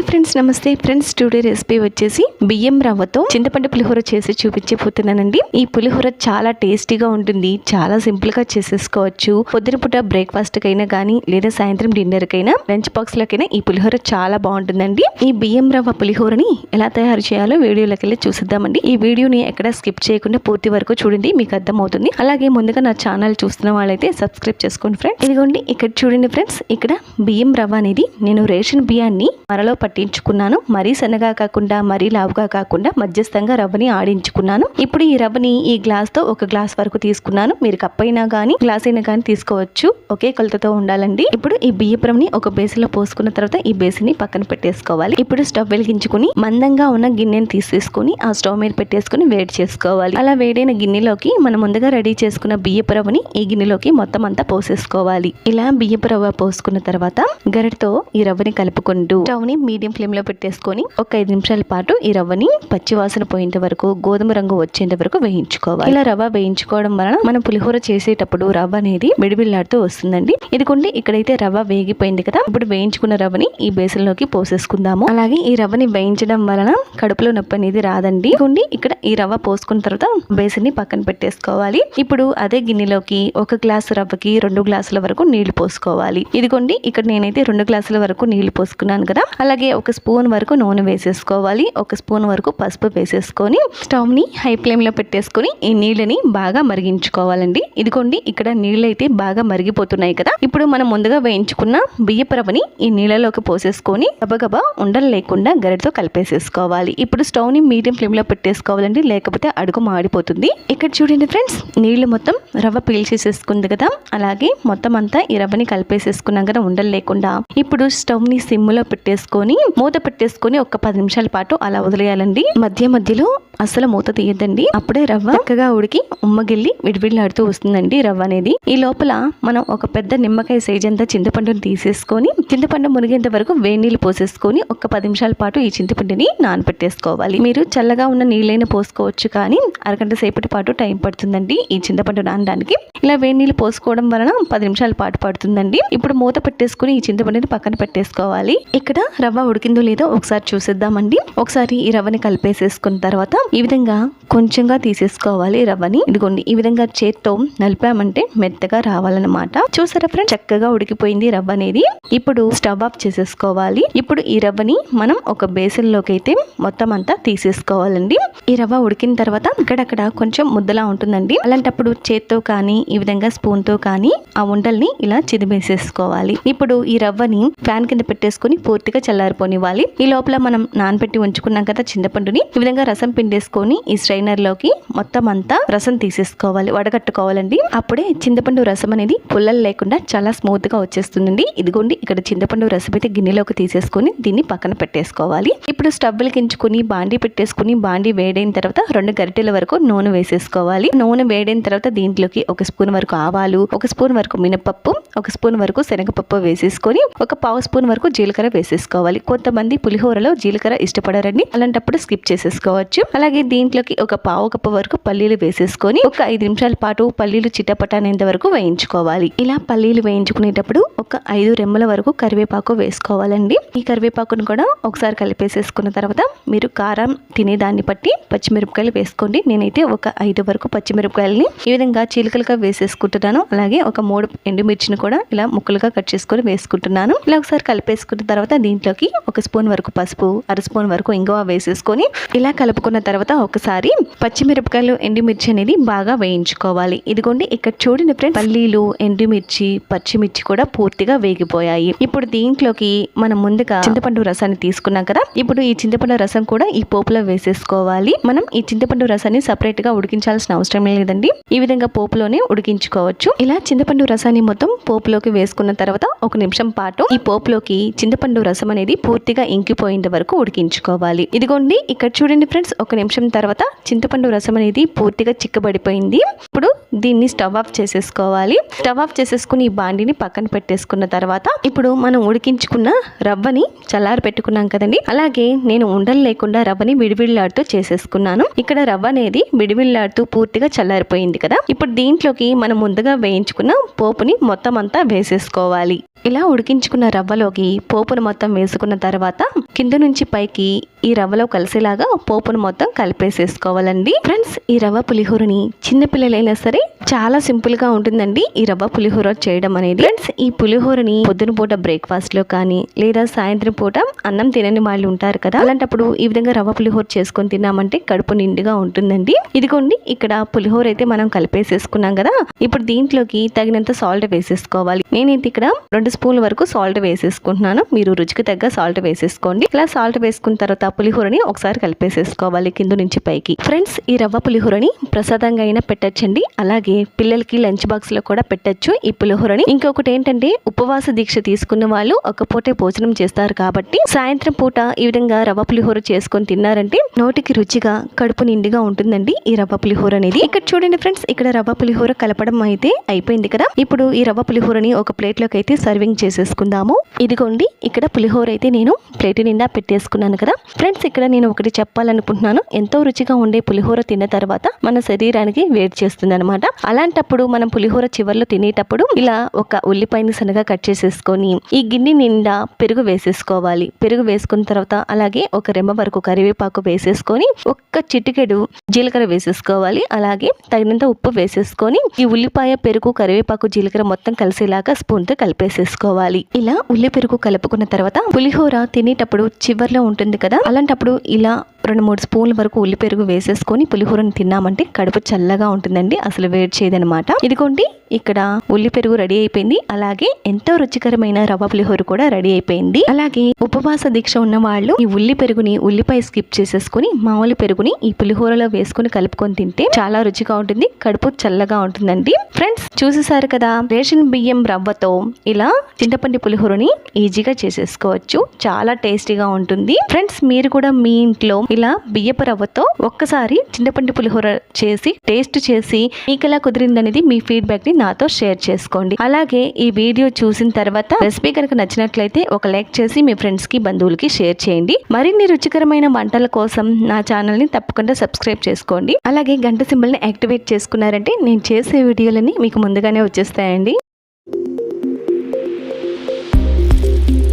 Hi friends నమస్తే. Friends today recipe వచ్చేసి బియ్యం రవ్వతో చింతపండు పులిహోర చేసి చూపించబోతున్నానండి. ఈ పులిహోర చాలా టేస్టీగా ఉంటుంది. చాలా సింపుల్గా చేసేసుకోవచ్చు. పొద్దున పూట బ్రేక్ఫాస్ట్ కైనా కానీ లేదా సాయంత్రం డిన్నర్ కైనా లంచ్ బాక్స్ లకైనా ఈ పులిహోర చాలా బాగుంటుందండి. ఈ బియ్యం రవ్వ పులిహోరని ఎలా తయారు చేయాలో వీడియోలోకి వెళ్ళి చూసిద్దామండి. ఈ వీడియోని ఎక్కడ స్కిప్ చేయకుండా పూర్తి వరకు చూడండి మీకు అర్థమవుతుంది. అలాగే ముందుగా నా ఛానల్ చూస్తున్న వాళ్ళైతే సబ్స్క్రైబ్ చేసుకోండి ఫ్రెండ్స్ ఇదిగోండి ఇక్కడ చూడండి ఫ్రెండ్స్ ఇక్కడ బియ్యం రవ్వ అనేది నేను రేషన్ బియ్యాన్ని మరలో పట్టించుకున్నాను. మరీ సన్నగా కాకుండా మరీ లావుగా కాకుండా మధ్యస్థంగా రవ్వని ఆడించుకున్నాను. ఇప్పుడు ఈ రవ్వని ఈ గ్లాస్తో ఒక గ్లాస్ వరకు తీసుకున్నాను. మీరు కప్ అయినా కానీ గ్లాస్ అయినా కానీ తీసుకోవచ్చు. ఒకే కొలతతో ఉండాలండి. ఇప్పుడు ఈ బియ్యపు రవ్వని ఒక బేసిన్లో పోసుకున్న తర్వాత ఈ బేసిన్ని పక్కన పెట్టేసుకోవాలి. ఇప్పుడు స్టవ్ వెలిగించుకుని మందంగా ఉన్న గిన్నెని తీసేసుకుని ఆ స్టవ్ మీద పెట్టేసుకుని వేడి చేసుకోవాలి. అలా వేడైన గిన్నెలోకి మనం ముందుగా రెడీ చేసుకున్న బియ్యపు రవ్వని ఈ గిన్నెలోకి మొత్తం అంతా పోసేసుకోవాలి. ఇలా బియ్యపు రవ్వ పోసుకున్న తర్వాత గరిటతో ఈ రవ్వని కలుపుకుంటూ స్టవ్ని మీడియం ఫ్లేమ్లో పెట్టేసుకొని ఒక ఐదు నిమిషాల పాటు ఈ రవ్వని పచ్చివాసన పోయేంత వరకు గోధుమ రంగు వచ్చేంత వరకు వేయించుకోవాలి. ఇలా రవ్వ వేయించుకోవడం వలన మనం పులిహోర చేసేటప్పుడు రవ్వ అనేది బిడిబిల్లాడుతూ వస్తుందండి. ఇదిగోండి ఇక్కడైతే రవ్వ వేగిపోయింది కదా ఇప్పుడు వేయించుకున్న రవ్వని ఈ బేసన్లోకి పోసేసుకుందాము. అలాగే ఈ రవ్వని వేయించడం వలన కడుపులో నొప్పి అనేది రాదండి. ఇదిగోండి ఇక్కడ ఈ రవ్వ పోసుకున్న తర్వాత బేసన్ని పక్కన పెట్టేసుకోవాలి. ఇప్పుడు అదే గిన్నెలోకి ఒక గ్లాసు రవ్వకి రెండు గ్లాసుల వరకు నీళ్ళు పోసుకోవాలి. ఇదిగోండి ఇక్కడ నేనైతే రెండు గ్లాసుల వరకు నీళ్ళు పోసుకున్నాను కదా అలాగే ఒక స్పూన్ వరకు నూనె వేసేసుకోవాలి. ఒక స్పూన్ వరకు పసుపు వేసేసుకొని స్టవ్ని హై ఫ్లేమ్లో పెట్టేసుకొని ఈ నీళ్ళని బాగా మరిగించుకోవాలండి. ఇదిగోండి ఇక్కడ నీళ్ళు అయితే బాగా మరిగిపోతున్నాయి కదా. ఇప్పుడు మనం ముందుగా వేయించుకున్న బియ్యపు రవ్వని ఈ నీళ్ళలోకి పోసేసుకొని గబగబా ఉండలు లేకుండా గరిటతో కలిపేసేసుకోవాలి. ఇప్పుడు స్టవ్ని మీడియం ఫ్లేమ్లో పెట్టేసుకోవాలండి లేకపోతే అడుగు మాడిపోతుంది. ఇక్కడ చూడండి ఫ్రెండ్స్ నీళ్ళు మొత్తం రవ్వ పీల్చేసేసుకుంది కదా. అలాగే మొత్తం అంతా ఈ రవ్వని కలిపేసేసుకున్నాం కదా ఉండలు లేకుండా. ఇప్పుడు స్టవ్ని సిమ్లో పెట్టేసుకొని మూత పెట్టేసుకొని ఒక పది నిమిషాల పాటు అలా వదిలేయాలండి. మధ్య మధ్యలో అసలు మూత తీయద్దండి. అప్పుడే రవ్వ చక్కగా ఉడికి ఉమ్మగిల్లి విడివిడిలాడుతూ వస్తుందండి రవ్వ అనేది. ఈ లోపల మనం ఒక పెద్ద నిమ్మకాయ సైజ్ అంతా చింతపండుని తీసేసుకొని చింతపండు మునిగేంత వరకు వేడి నీళ్ళు పోసేసుకొని ఒక పది నిమిషాల పాటు ఈ చింతపండుని నానబెట్టేసుకోవాలి మీరు చల్లగా ఉన్న నీళ్ళైనా పోసుకోవచ్చు కానీ అరగంట సేపటి పాటు టైం పడుతుందండి ఈ చింతపండు నానడానికి. ఇలా వేడి నీళ్ళు పోసుకోవడం వలన పది నిమిషాల పాటు పడుతుందండి. ఇప్పుడు మూత పెట్టేసుకుని ఈ చింతపండుని పక్కన పెట్టేసుకోవాలి. ఇక్కడ రవ్వ ఉడికిందో లేదో ఒకసారి చూసేద్దామండి. ఒకసారి ఈ రవ్వని కలిపేసేసుకున్న తర్వాత ఈ విధంగా కొంచెంగా తీసేసుకోవాలి రవ్వని. ఇదిగోండి ఈ విధంగా చేత్తో నలిపామంటే మెత్తగా రావాలన్నమాట. చూసారా ఫ్రెండ్ చక్కగా ఉడికిపోయింది రవ్వ అనేది. ఇప్పుడు స్టవ్ ఆఫ్ చేసేసుకోవాలి. ఇప్పుడు ఈ రవ్వని మనం ఒక బేసిన్లోకి అయితే మొత్తం అంతా తీసేసుకోవాలండి. ఈ రవ్వ ఉడికిన తర్వాత ఇక్కడక్కడ కొంచెం ముద్దలా ఉంటుందండి. అలాంటప్పుడు చేత్తో కానీ ఈ విధంగా స్పూన్తో కానీ ఆ ఉండల్ని ఇలా చిదిమేసేసుకోవాలి. ఇప్పుడు ఈ రవ్వని ఫ్యాన్ కింద పెట్టేసుకొని పూర్తిగా చల్లారిపోనివ్వాలి. ఈ లోపల మనం నానబెట్టి ఉంచుకున్నాం కదా చింతపండుని. ఈ విధంగా రసం పిండేసుకొని ఈ స్ట్రైనర్లోకి మొత్తం అంతా రసం తీసేసుకోవాలి వడగట్టుకోవాలండి. అప్పుడే చింతపండు రసం అనేది పుల్లలు లేకుండా చాలా స్మూత్గా వచ్చేస్తుందండి. ఇదిగోండి ఇక్కడ చింతపండు రసం అయితే గిన్నెలోకి తీసేసుకొని దీన్ని పక్కన పెట్టేసుకోవాలి. ఇప్పుడు స్టవ్ కించుకుని బాండి పెట్టేసుకుని బాండి వేడైన తర్వాత రెండు గరిటెల వరకు నూనె వేసేసుకోవాలి. నూనె వేడైన తర్వాత దీంట్లోకి ఒక స్పూన్ వరకు ఆవాలు ఒక స్పూన్ వరకు మినపప్పు ఒక స్పూన్ వరకు శనగపప్పు వేసేసుకొని ఒక పావు స్పూన్ వరకు జీలకర్ర వేసేసుకోవాలి. కొంతమంది పులిహోరలో జీలకర్ర ఇష్టపడారండి. అలాంటప్పుడు స్కిప్ చేసేసుకోవచ్చు. అలాగే దీంట్లోకి ఒక పావు కప్పు వరకు పల్లీలు వేసేసుకొని ఒక ఐదు నిమిషాల పాటు పల్లీలు చిట్టపట్టనేంత వరకు వేయించుకోవాలి. ఇలా పల్లీలు వేయించుకునేటప్పుడు ఒక ఐదు రెమ్మల వరకు కరివేపాకు వేసుకోవాలండి. ఈ కరివేపాకును కూడా ఒకసారి కలిపేసేసుకున్న తర్వాత మీరు కారం తినేదాన్ని బట్టి పచ్చిమిరపకాయలు వేసుకోండి. నేనైతే ఒక ఐదు వరకు పచ్చిమిరపకాయలని ఈ విధంగా చీలికలుగా వేసేసుకుంటున్నాను. అలాగే ఒక మూడు ఎండుమిర్చిని కూడా ఇలా ముక్కలుగా కట్ చేసుకొని వేసుకుంటున్నాను. ఇలా ఒకసారి కలిపేసుకున్న తర్వాత దీంట్లోకి ఒక స్పూన్ వరకు పసుపు అర స్పూన్ వరకు ఇంగువ వేసేసుకొని ఇలా కలుపుకున్న తర్వాత ఒకసారి పచ్చిమిరపకాయలు ఎండుమిర్చి అనేది బాగా వేయించుకోవాలి. ఇదిగోండి ఇక్కడ చూడండి ఫ్రెండ్స్ పల్లీలు ఎండుమిర్చి పచ్చిమిర్చి కూడా పూర్తిగా వేగిపోయాయి. ఇప్పుడు దీంట్లోకి మనం ముందుగా చింతపండు రసాన్ని తీసుకున్నాం కదా? ఇప్పుడు ఈ చింతపండు రసం కూడా ఈ పోపులో వేసేసుకోవాలి. మనం ఈ చింతపండు రసాన్ని సపరేట్గా ఉడికించాల్సిన అవసరం లేదండి. ఈ విధంగా పోపులోనే ఉడికించుకోవచ్చు. ఇలా చింతపండు రసాన్ని మొత్తం పోపులోకి వేసుకున్న తర్వాత ఒక నిమిషం పాటు ఈ పోపులోకి చింతపండు రసం అనేది పూర్తిగా ఇంకిపోయేంత వరకు ఉడికించుకోవాలి. ఇదిగోండి ఇక్కడ చూడండి ఫ్రెండ్స్ ఒక నిమిషం తర్వాత చింతపండు రసం అనేది పూర్తిగా చిక్కబడిపోయింది. ఇప్పుడు దీన్ని స్టవ్ ఆఫ్ చేసేసుకోవాలి. స్టవ్ ఆఫ్ చేసేసుకుని ఈ బాండిని పక్కన పెట్టేసుకున్న తర్వాత ఇప్పుడు మనం ఉడికించుకున్న రవ్వని చల్లారి పెట్టుకున్నాం కదండి. అలాగే నేను ఉండలు లేకుండా రవ్వని విడివిడిలాడుతూ చేసేసుకున్నాను. ఇక్కడ రవ్వ అనేది విడివిడిలాడుతూ పూర్తిగా చల్లారిపోయింది కదా. ఇప్పుడు దీంట్లోకి మనం ముందుగా వేయించుకున్న పోపుని మొత్తం అంతా వేసేసుకోవాలి. ఇలా ఉడికించుకున్న రవ్వలోకి పోపును మొత్తం వేసుకున్న తర్వాత కింద నుంచి పైకి ఈ రవ్వలో కలిసేలాగా పోపును మొత్తం కలిపేసేసుకోవాలండి. ఫ్రెండ్స్ ఈ రవ్వ పులిహోరని చిన్నపిల్లలైనా సరే చాలా సింపుల్గా ఉంటుందండి ఈ రవ్వ పులిహోర చేయడం అనేది. ఫ్రెండ్స్ ఈ పులిహోరని పొద్దున పూట బ్రేక్ఫాస్ట్లో కానీ లేదా సాయంత్రం పూట అన్నం తినని వాళ్ళు ఉంటారు కదా అలాంటప్పుడు ఈ విధంగా రవ్వ పులిహోర చేసుకొని తిన్నామంటే కడుపు నిండుగా ఉంటుందండి. ఇదిగోండి ఇక్కడ పులిహోర అయితే మనం కలిపేసేసుకున్నాం కదా ఇప్పుడు దీంట్లోకి తగినంత సాల్ట్ వేసేసుకోవాలి. నేనైతే ఇక్కడ రెండు స్పూన్ల వరకు సాల్ట్ వేసేసుకుంటున్నాను. మీరు రుచికి తగ్గ సాల్ట్ వేసేసుకోండి. ఇలా సాల్ట్ వేసుకున్న తర్వాత పులిహోరని ఒకసారి కలిపేసేసుకోవాలి కింద నుంచి పైకి. ఫ్రెండ్స్ ఈ రవ్వ పులిహోరని ప్రసాదంగా అయినా పెట్టచ్చండి. అలాగే పిల్లలకి లంచ్ బాక్స్లో కూడా పెట్టచ్చు ఈ పులిహోరని. ఇంకొకటి ఏంటంటే ఉపవాస దీక్ష తీసుకున్న వాళ్ళు ఒక పూటే భోజనం చేస్తారు కాబట్టి సాయంత్రం పూట ఈ విధంగా రవ్వ పులిహోర చేసుకొని తిన్నారంటే నోటికి రుచిగా కడుపు నిండుగా ఉంటుందండి ఈ రవ్వ పులిహోర అనేది. ఇక్కడ చూడండి ఫ్రెండ్స్ ఇక్కడ రవ్వ పులిహోర కలపడం అయితే అయిపోయింది కదా. ఇప్పుడు ఈ రవ్వ పులిహోరని ఒక ప్లేట్లోకి అయితే సర్వింగ్ చేసేసుకుందాము. ఇదిగోండి ఇక్కడ పులిహోర అయితే నేను ప్లేట్ నిండా పెట్టేసుకున్నాను కదా. ఫ్రెండ్స్ ఇక్కడ నేను ఒకటి చెప్పాలనుకుంటున్నాను. ఎంతో రుచిగా ఉండే పులిహోర తిన్న తర్వాత మన శరీరానికి వేడి చేస్తుంది అనమాట అలాంటప్పుడు మనం పులిహోర చివర్లో తినేటప్పుడు ఇలా ఒక ఉల్లిపాయని సన్నగా కట్ చేసేసుకొని ఈ గిన్నె నిండా పెరుగు వేసేసుకోవాలి. పెరుగు వేసుకున్న తర్వాత అలాగే ఒక రెమ్మ వరకు కరివేపాకు వేసేసుకొని ఒక్క చిటికెడు జీలకర్ర వేసేసుకోవాలి. అలాగే తగినంత ఉప్పు వేసేసుకొని ఈ ఉల్లిపాయ పెరుగు కరివేపాకు జీలకర్ర మొత్తం కలిసేలాగా స్పూన్తో కలిపేసేసుకోవాలి. కలిపేసేసుకోవాలి ఇలా ఉల్లి పెరుగు కలుపుకున్న తర్వాత పులిహోర తినేటప్పుడు చివర్లో ఉంటుంది కదా అలాంటప్పుడు ఇలా రెండు మూడు స్పూన్ల వరకు ఉల్లి పెరుగు వేసేసుకొని పులిహోరని తిన్నామంటే కడుపు చల్లగా ఉంటుందండి. అసలు వేడి చేయదనమాట ఇదిగోండి ఇక్కడ ఉల్లి పెరుగు రెడీ అయిపోయింది. అలాగే ఎంతో రుచికరమైన రవ్వ పులిహోర కూడా రెడీ అయిపోయింది. అలాగే ఉపవాస దీక్ష ఉన్న వాళ్ళు ఈ ఉల్లి పెరుగుని ఉల్లిపాయ స్కిప్ చేసేసుకొని మామూలు పెరుగుని ఈ పులిహోరలో వేసుకొని కలుపుకొని తింటే చాలా రుచిగా ఉంటుంది కడుపు చల్లగా ఉంటుందండి. ఫ్రెండ్స్ చూసేసారు కదా రేషన్ బియ్యం రవ్వతో ఇలా చింతపండి పులిహోరని ఈజీగా చేసేసుకోవచ్చు. చాలా టేస్టీగా ఉంటుంది. ఫ్రెండ్స్ మీరు కూడా మీ ఇంట్లో ఇలా బియ్యపు రవ్వతో ఒక్కసారి చింతపండు పులిహోర చేసి టేస్ట్ చేసి మీకు ఎలా కుదిరిందనేది మీ ఫీడ్బ్యాక్ని నాతో షేర్ చేసుకోండి. అలాగే ఈ వీడియో చూసిన తర్వాత రెసిపీ కనుక నచ్చినట్లయితే ఒక లైక్ చేసి మీ ఫ్రెండ్స్కి బంధువులకి షేర్ చేయండి. మరిన్ని రుచికరమైన వంటల కోసం నా ఛానల్ని తప్పకుండా సబ్స్క్రైబ్ చేసుకోండి. అలాగే గంట సింబల్ని యాక్టివేట్ చేసుకున్నారంటే నేను చేసే వీడియోలని మీకు ముందుగానే వచ్చేస్తాయండి.